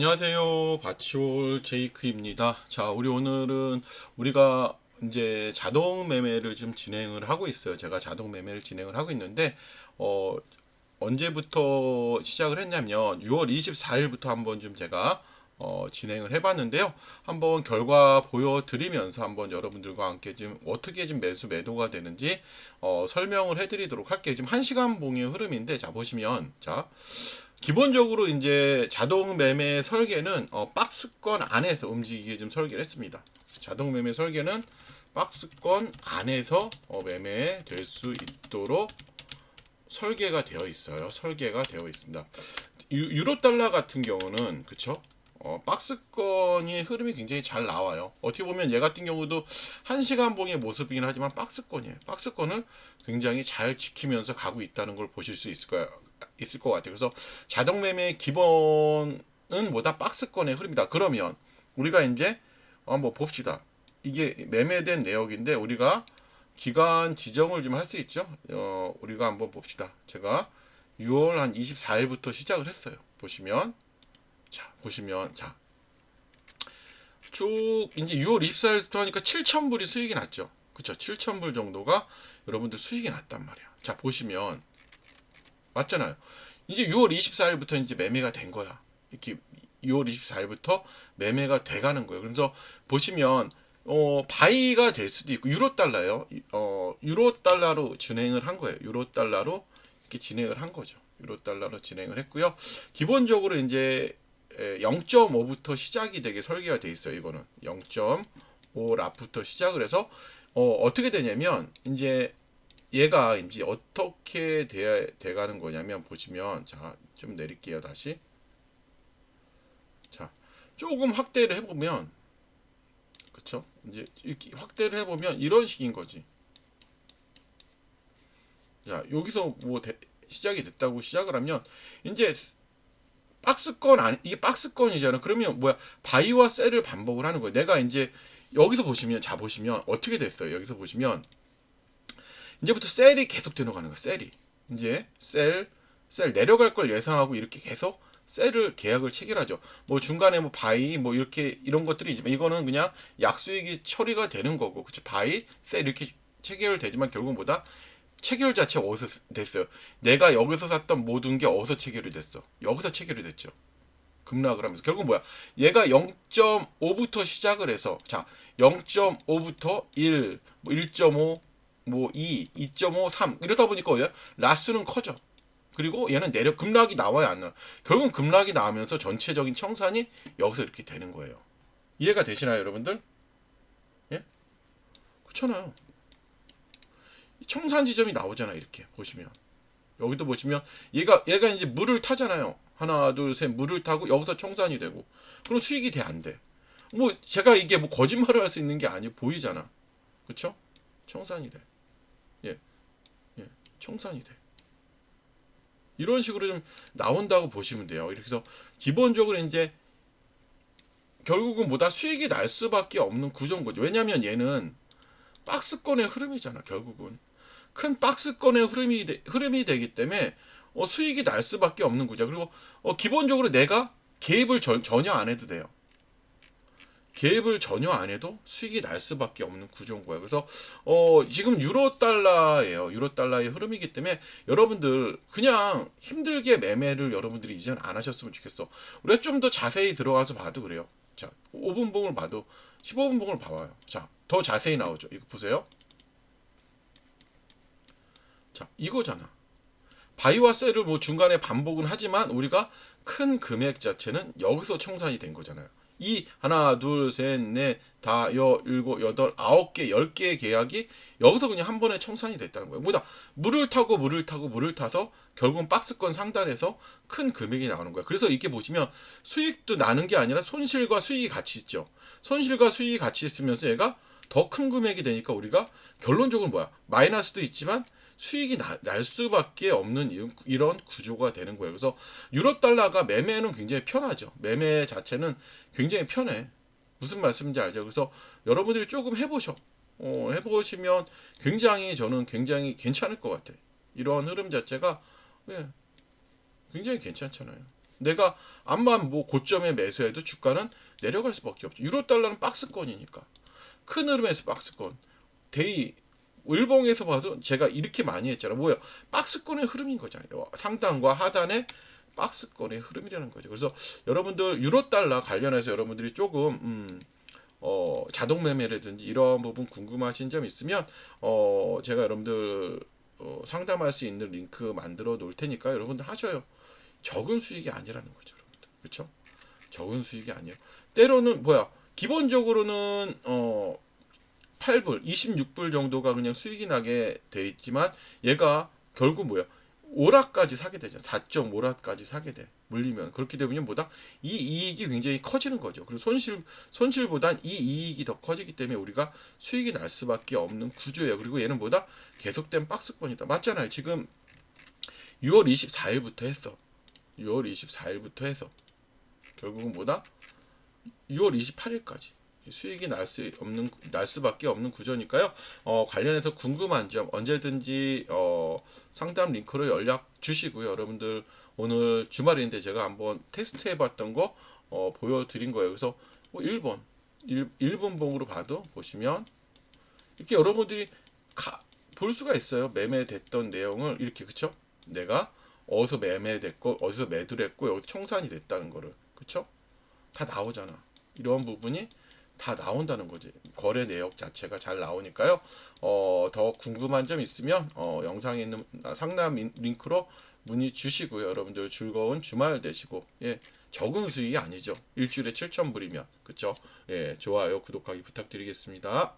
안녕하세요. 바치올 제이크입니다. 자, 우리 오늘은 우리가 이제 자동 매매를 좀 진행을 하고 있어요. 제가 자동 매매를 진행을 하고 있는데, 어, 언제부터 시작을 했냐면 6월 24일부터 한번 좀 제가 어, 진행을 해봤는데요. 한번 결과 보여드리면서 한번 여러분들과 함께 좀 어떻게 좀 매수 매도가 되는지 어, 설명을 해드리도록 할게요. 지금 1시간 봉의 흐름인데 자 보시면 자 기본적으로 이제 자동 매매 설계는 어, 박스권 안에서 움직이게 좀 설계를 했습니다. 자동 매매 설계는 박스권 안에서 어, 매매될 수 있도록 설계가 되어 있어요. 설계가 되어 있습니다. 유, 로 달러 같은 경우는 그쵸? 어, 박스권이 흐름이 굉장히 잘 나와요. 어떻게 보면 얘 같은 경우도 한 시간 봉의 모습이긴 하지만 박스권이에요. 박스권을 굉장히 잘 지키면서 가고 있다는 걸 보실 수 있을 거예요. 있을 것 같아요. 그래서 자동 매매의 기본은 뭐다 박스권의 흐름이다. 그러면 우리가 이제 한번 봅시다. 이게 매매된 내역인데 우리가 기간 지정을 좀 할 수 있죠. 어, 우리가 한번 봅시다. 제가 6월 한 24일부터 시작을 했어요. 보시면 자 보시면 자 쭉 이제 6월 24일부터 하니까 7,000불이 수익이 났죠. 그쵸? 7,000불 정도가 여러분들 수익이 났단 말이야. 자 보시면 맞잖아요. 이제 6월 24일부터 이제 매매가 된 거야. 이렇게 6월 24일부터 매매가 돼가는 거예요. 그래서 보시면 어, 바이가 될 수도 있고 유로 달러요. 어, 유로 달러로 진행을 한 거예요. 유로 달러로 이렇게 진행을 한 거죠. 유로 달러로 진행을 했고요. 기본적으로 이제 0.5부터 시작이 되게 설계가 돼 있어요. 이거는 0.5 랍부터 시작을 해서 어, 어떻게 되냐면 이제 얘가 이제 어떻게 돼, 돼가는 거냐면 보시면 자 좀 내릴게요 다시. 자 조금 확대를 해보면 그쵸? 이제 이렇게 확대를 해보면 이런 식인 거지. 자 여기서 뭐 대, 시작이 됐다고 시작을 하면 이제 박스권 아니 이게 박스권이잖아. 그러면 뭐야? 바이와 셀을 반복을 하는 거예요 내가 이제 여기서 보시면 자 보시면 어떻게 됐어요? 여기서 보시면 이제부터 셀이 계속 들어가는 거야. 셀이. 이제 셀, 셀 내려갈 걸 예상하고 이렇게 계속 셀을 계약을 체결하죠. 뭐 중간에 뭐 바이 뭐 이렇게 이런 것들이 있지만 이거는 그냥 약수익이 처리가 되는 거고 그쵸 바이 셀 이렇게 체결되지만 결국 보다 체결 자체가 어디서 됐어요. 내가 여기서 샀던 모든 게 어디서 체결이 됐어. 여기서 체결이 됐죠. 급락을 하면서 결국 뭐야? 얘가 0.5부터 시작을 해서 자 0.5부터 1, 뭐 1.5, 뭐 2, 2.5, 3 이러다 보니까? 라스는 커져. 그리고 얘는 내려 급락이 나와야 안 나. 결국 급락이 나오면서 전체적인 청산이 여기서 이렇게 되는 거예요. 이해가 되시나요, 여러분들? 예? 그렇잖아요. 청산 지점이 나오잖아, 이렇게 보시면. 여기도 보시면 얘가 얘가 이제 물을 타잖아요. 하나, 둘, 셋 물을 타고 여기서 청산이 되고. 그럼 수익이 돼 안 돼? 뭐 제가 이게 뭐 거짓말을 할 수 있는 게 아니고 보이잖아. 그렇죠? 청산이 돼. 예. 예. 청산이 돼. 이런 식으로 좀 나온다고 보시면 돼요. 이렇게 해서 기본적으로 이제 결국은 뭐다 수익이 날 수밖에 없는 구조인 거죠. 왜냐하면 얘는 박스권의 흐름이잖아. 결국은 큰 박스권의 흐름이 되, 흐름이 되기 때문에 어, 수익이 날 수밖에 없는 구조. 그리고 어, 기본적으로 내가 개입을 전, 전혀 안 해도 돼요. 개입을 전혀 안 해도 수익이 날 수밖에 없는 구조인 거예요. 그래서 어 지금 유로 달러예요. 유로 달러의 흐름이기 때문에 여러분들 그냥 힘들게 매매를 여러분들이 이제는 안 하셨으면 좋겠어. 우리가 좀 더 자세히 들어가서 봐도 그래요. 자, 5분 봉을 봐도 15분 봉을 봐봐요. 자, 더 자세히 나오죠. 이거 보세요. 자, 이거잖아. 바이와 셀을 뭐 중간에 반복은 하지만 우리가 큰 금액 자체는 여기서 청산이 된 거잖아요. 이 하나 둘 셋 넷 다 여 일곱 여덟 아홉 개 열 개의 계약이 여기서 그냥 한 번에 청산이 됐다는 거예요. 뭐다 물을 타고 물을 타고 물을 타서 결국은 박스권 상단에서 큰 금액이 나오는 거야. 그래서 이렇게 보시면 수익도 나는 게 아니라 손실과 수익이 같이 있죠. 손실과 수익이 같이 있으면서 얘가 더 큰 금액이 되니까 우리가 결론적으로 뭐야 마이너스도 있지만 수익이 나, 날 수밖에 없는 이런 구조가 되는 거예요. 그래서 유럽 달러가 매매는 굉장히 편하죠. 매매 자체는 굉장히 편해. 무슨 말씀인지 알죠? 그래서 여러분들이 조금 해보셔. 어, 해보시면 굉장히 저는 굉장히 괜찮을 것 같아. 이런 흐름 자체가 예, 굉장히 괜찮잖아요. 내가 암만 뭐 고점에 매수해도 주가는 내려갈 수밖에 없죠. 유로 달러는 박스권이니까 큰 흐름에서 박스권. 데이 일봉에서 봐도 제가 이렇게 많이 했잖아. 뭐야? 박스권의 흐름인 거잖아요. 상단과 하단의 박스권의 흐름이라는 거죠. 그래서 여러분들 유로 달러 관련해서 여러분들이 조금 음, 어, 자동 매매라든지 이런 부분 궁금하신 점 있으면 어, 제가 여러분들 어, 상담할 수 있는 링크 만들어 놓을 테니까 여러분들 하셔요. 적은 수익이 아니라는 거죠, 여러분들. 그렇죠? 적은 수익이 아니에요. 때로는 뭐야? 기본적으로는 어 8불, 26불 정도가 그냥 수익이 나게 돼 있지만 얘가 결국 뭐야? 오락까지 사게 되죠. 4.5라까지 사게 돼. 물리면 그렇게 되면 뭐다? 이 이익이 굉장히 커지는 거죠. 그리고 손실 손실보단 이 이익이 더 커지기 때문에 우리가 수익이 날 수밖에 없는 구조예요. 그리고 얘는 뭐다? 계속된 박스권이다. 맞잖아요. 지금 6월 24일부터 했어. 6월 24일부터 해서 결국은 뭐다? 6월 28일까지 수익이 날 수 없는 날 수밖에 없는 구조니까요. 어, 관련해서 궁금한 점 언제든지 어, 상담 링크로 연락 주시고요. 여러분들 오늘 주말인데 제가 한번 테스트 해 봤던 거 어, 보여드린 거예요. 그래서 뭐 1번 1, 1분봉으로 봐도 보시면 이렇게 여러분들이 가, 볼 수가 있어요. 매매됐던 내용을 이렇게 그쵸? 내가 어디서 매매됐고 어디서 매도를 했고 여기 청산이 됐다는 거를 그쵸? 다 나오잖아. 이런 부분이 다 나온다는 거지. 거래 내역 자체가 잘 나오니까요. 어, 더 궁금한 점 있으면 어, 영상에 있는 상담 린- 링크로 문의 주시고요. 여러분들 즐거운 주말 되시고 예. 적은 수익이 아니죠. 일주일에 7,000불이면 그쵸? 예, 좋아요, 구독하기 부탁드리겠습니다.